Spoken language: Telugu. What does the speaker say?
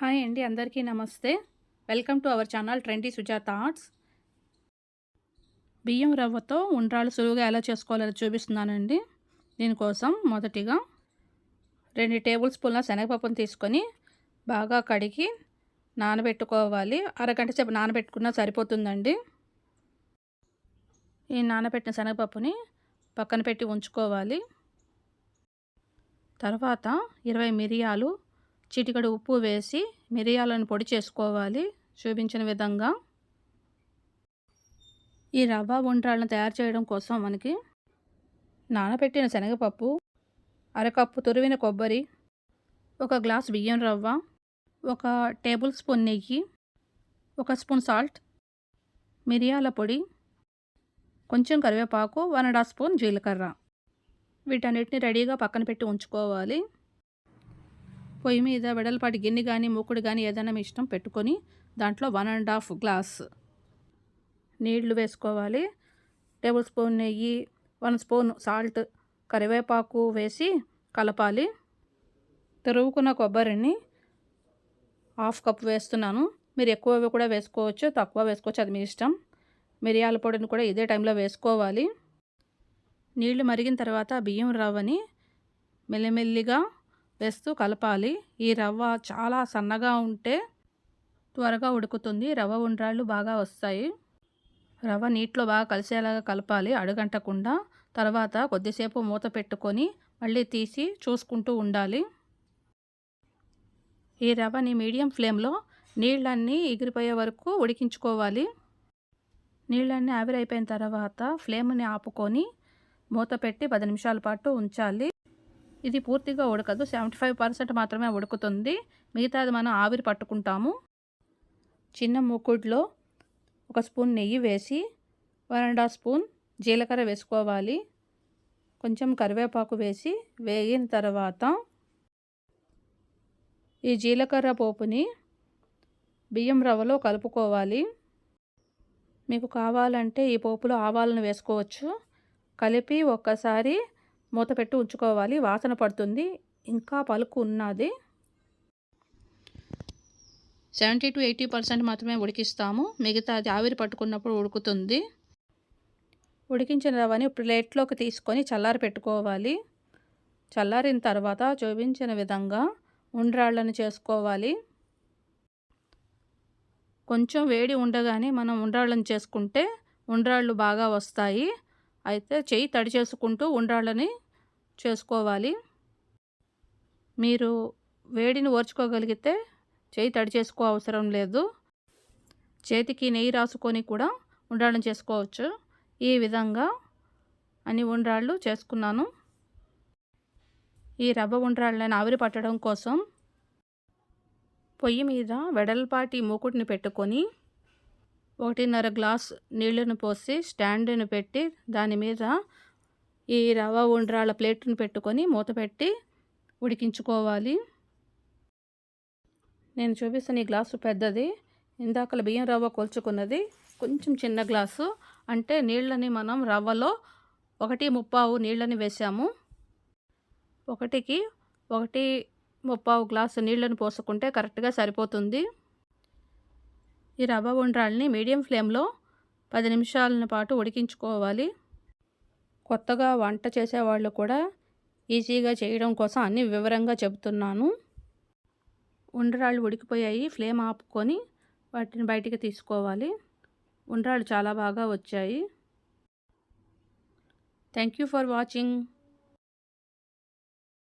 హాయ్ అండి అందరికీ నమస్తే. Welcome to our channel trendy Sujatha arts బియ్యం రవ్వతో ఉండ్రాలు సులువుగా ఎలా చేసుకోవాలో చూపిస్తున్నానండి. దీనికోసం మొదటిగా రెండు టేబుల్ స్పూన్ల శనగపప్పును తీసుకొని బాగా కడిగి నానబెట్టుకోవాలి. అరగంట సేపు నానబెట్టుకున్నా సరిపోతుందండి. ఈ నానబెట్టిన శనగపప్పుని పక్కన పెట్టి ఉంచుకోవాలి. తర్వాత ఇరవై మిరియాలు చిటికడు ఉప్పు వేసి మిరియాలను పొడి చేసుకోవాలి. చూపించిన విధంగా ఈ రవ్వ ఉండ్రాలను తయారు చేయడం కోసం మనకి నానబెట్టిన శనగపప్పు అరకప్పు తురివిన కొబ్బరి ఒక గ్లాస్ బియ్యం రవ్వ ఒక టేబుల్ స్పూన్ నెయ్యి ఒక స్పూన్ సాల్ట్ మిరియాల పొడి కొంచెం కరివేపాకు వన్ అండ్ హాఫ్ స్పూన్ జీలకర్ర. వీటన్నిటిని రెడీగా పక్కన పెట్టి ఉంచుకోవాలి. పొయ్యి మీద వెడల్పాటి గిన్నె కానీ మూకుడు కానీ ఏదైనా మీ ఇష్టం పెట్టుకొని దాంట్లో వన్ అండ్ హాఫ్ గ్లాస్ నీళ్ళు వేసుకోవాలి. టేబుల్ స్పూన్ నెయ్యి వన్ స్పూన్ సాల్ట్ కరివేపాకు వేసి కలపాలి. తెరువుకున్న కొబ్బరిని హాఫ్ కప్ వేస్తున్నాను. మీరు ఎక్కువ కూడా వేసుకోవచ్చు తక్కువ వేసుకోవచ్చు అది మీ ఇష్టం. మిరియాల పొడిని కూడా ఇదే టైంలో వేసుకోవాలి. నీళ్ళు మరిగిన తర్వాత బియ్యం రవ్వని మెల్లిమెల్లిగా వేస్తూ కలపాలి. ఈ రవ్వ చాలా సన్నగా ఉంటే త్వరగా ఉడుకుతుంది. రవ్వ ఉండ్రాళ్ళు బాగా వస్తాయి. రవ్వ నీటిలో బాగా కలిసేలాగా కలపాలి అడుగంటకుండా. తర్వాత కొద్దిసేపు మూత పెట్టుకొని మళ్ళీ తీసి చూసుకుంటూ ఉండాలి. ఈ రవ్వని మీడియం ఫ్లేమ్లో నీళ్ళన్నీ ఎగిరిపోయే వరకు ఉడికించుకోవాలి. నీళ్ళన్నీ ఆవిరైపోయిన తర్వాత ఫ్లేమ్ని ఆపుకొని మూత పెట్టి పది నిమిషాల పాటు ఉంచాలి. ఇది పూర్తిగా ఉడకదు. సెవెంటీ ఫైవ్ పర్సెంట్ మాత్రమే ఉడుకుతుంది. మిగతాది మనం ఆవిరి పట్టుకుంటాము. చిన్న మూకుడులో ఒక స్పూన్ నెయ్యి వేసి వన్ అండ్ హాఫ్ స్పూన్ జీలకర్ర వేసుకోవాలి. కొంచెం కరివేపాకు వేసి వేగిన తర్వాత ఈ జీలకర్ర పోపుని బియ్యం రవ్వలో కలుపుకోవాలి. మీకు కావాలంటే ఈ పోపులో ఆవాలను వేసుకోవచ్చు. కలిపి ఒక్కసారి మూత పెట్టి ఉంచుకోవాలి. వాసన పడుతుంది. ఇంకా పలుకు ఉన్నది. సెవెంటీ టు ఎయిటీ పర్సెంట్ మాత్రమే ఉడికిస్తాము. మిగతా అది ఆవిరి పట్టుకున్నప్పుడు ఉడుకుతుంది. ఉడికించిన రవ్వని ప్లేట్లోకి తీసుకొని చల్లారి పెట్టుకోవాలి. చల్లారిన తర్వాత చూపించిన విధంగా ఉండ్రాళ్ళని చేసుకోవాలి. కొంచెం వేడి ఉండగానే మనం ఉండ్రాళ్ళని చేసుకుంటే ఉండ్రాళ్ళు బాగా వస్తాయి. అయితే చేయి తడి చేసుకుంటూ ఉండ్రాళ్ళని చేసుకోవాలి. మీరు వేడిని ఓర్చుకోగలిగితే చేయి తడి చేసుకో అవసరం లేదు. చేతికి నెయ్యి రాసుకొని కూడా ఉండ్రాళ్ళని చేసుకోవచ్చు. ఈ విధంగా అన్ని ఉండ్రాళ్ళు చేసుకున్నాను. ఈ రవ్వ ఉండ్రాళ్ళని ఆవిరి పట్టడం కోసం పొయ్యి మీద వెడల్పాటి మూకుడిని పెట్టుకొని ఒకటిన్నర గ్లాస్ నీళ్ళను పోసి స్టాండ్ను పెట్టి దాని మీద ఈ రవ్వ ఉండ్రాళ్ళ ప్లేట్ను పెట్టుకొని మూత పెట్టి ఉడికించుకోవాలి. నేను చూపిస్తాను ఈ గ్లాసు పెద్దది. ఇందాకల బియ్యం రవ్వ కొలుచుకున్నది. కొంచెం చిన్న గ్లాసు. అంటే నీళ్ళని మనం రవ్వలో ఒకటి ముప్పావు నీళ్ళని వేసాము. ఒకటికి ఒకటి ముప్పావు గ్లాసు నీళ్ళని పోసుకుంటే కరెక్ట్గా సరిపోతుంది. ఈ రవ్వ ఉండ్రాల్ని మీడియం ఫ్లేమ్లో పది నిమిషాల పాటు ఉడికించుకోవాలి. కొత్తగా వంట చేసేవాళ్ళు కూడా ఈజీగా చేయడం కోసం అన్ని వివరంగా చెబుతున్నాను. ఉండ్రాళ్ళు ఉడికిపోయాయి. ఫ్లేమ్ ఆపుకొని వాటిని బయటికి తీసుకోవాలి. ఉండ్రాళ్ళు చాలా బాగా వచ్చాయి. Thank you for watching.